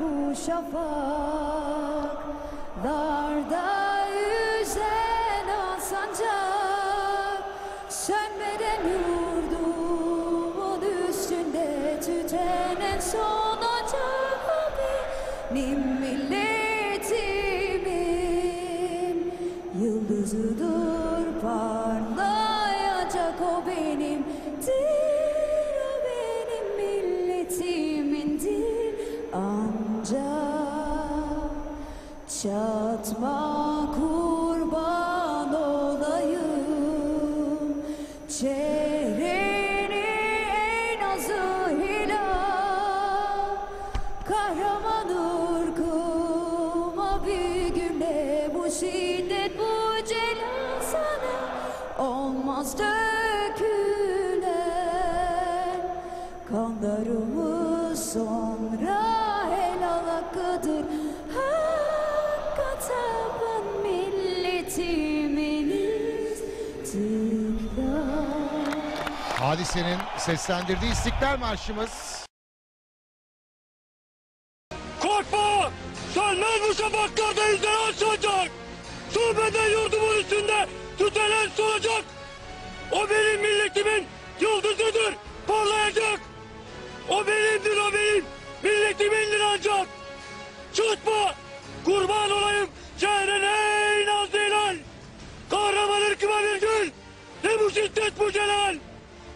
bu şafaklarda yüzen o sancak Sönmeden yurdumun üstünde tüten en son ocak benim milletimin Yıldızıdır parlayacak o benimdir çatma kurban olayım. Çehreni en azı hilal Kahraman ırkıma bir günde bu şiddet bu celal sana olmaz dökülen. Kanlarımız sonra helal hakkıdır milletiminiz istiklal Hadisenin seslendirdiği İstiklal Marşımız Korkma! Sönmez bu şafaklarda yüzden açacak! Şubeden yurdumun üstünde tütelen solacak! O benim milletimin yıldızıdır, şiddet bu celal!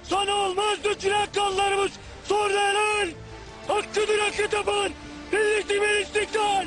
Sana olmaz dökülen kanlarımız sonra helal! Hakkıdır hakkı tapan! Milletimin istiklal!